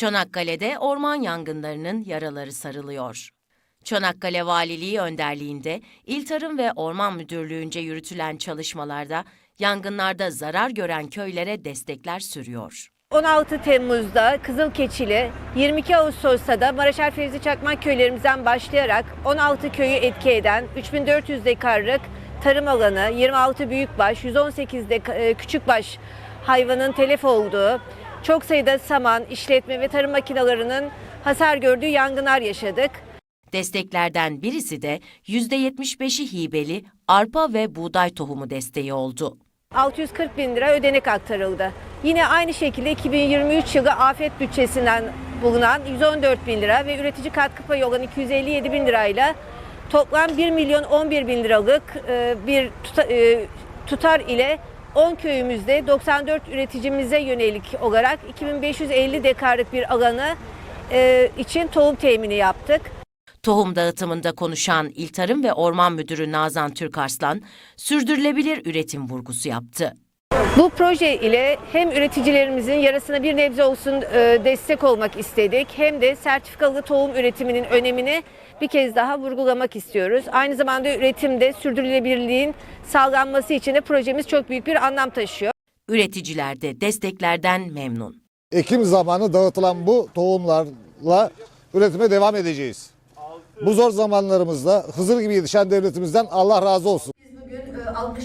Çanakkale'de orman yangınlarının yaraları sarılıyor. Çanakkale Valiliği önderliğinde İl Tarım ve Orman Müdürlüğü'nce yürütülen çalışmalarda yangınlarda zarar gören köylere destekler sürüyor. 16 Temmuz'da Kızılkeçili, 22 Ağustos'ta da Maraşel Fevzi Çakmak köylerimizden başlayarak 16 köyü etki eden 3400 dekarlık tarım alanı, 26 büyükbaş, 118 de e, küçükbaş hayvanın telef olduğu, çok sayıda saman, işletme ve tarım makinelerinin hasar gördüğü yangınlar yaşadık. Desteklerden birisi de %75'i hibeli arpa ve buğday tohumu desteği oldu. 640 bin lira ödenek aktarıldı. Yine aynı şekilde 2023 yılı afet bütçesinden bulunan 114 bin lira ve üretici katkı payı olan 257 bin lirayla toplam 1 milyon 11 bin liralık e, bir e, tutar ile 10 köyümüzde 94 üreticimize yönelik olarak 2550 dekarlık bir alanı e, için tohum temini yaptık. Tohum dağıtımında konuşan İl Tarım ve Orman Müdürü Nazan Türkarslan, sürdürülebilir üretim vurgusu yaptı. Bu proje ile hem üreticilerimizin yarasına bir nebze olsun e, destek olmak istedik hem de sertifikalı tohum üretiminin önemini bir kez daha vurgulamak istiyoruz. Aynı zamanda üretimde sürdürülebilirliğin sağlanması için de projemiz çok büyük bir anlam taşıyor. Üreticiler de desteklerden memnun. Ekim zamanı dağıtılan bu tohumlarla üretime devam edeceğiz. Bu zor zamanlarımızda Hızır gibi yetişen devletimizden Allah razı olsun. Biz bugün alkış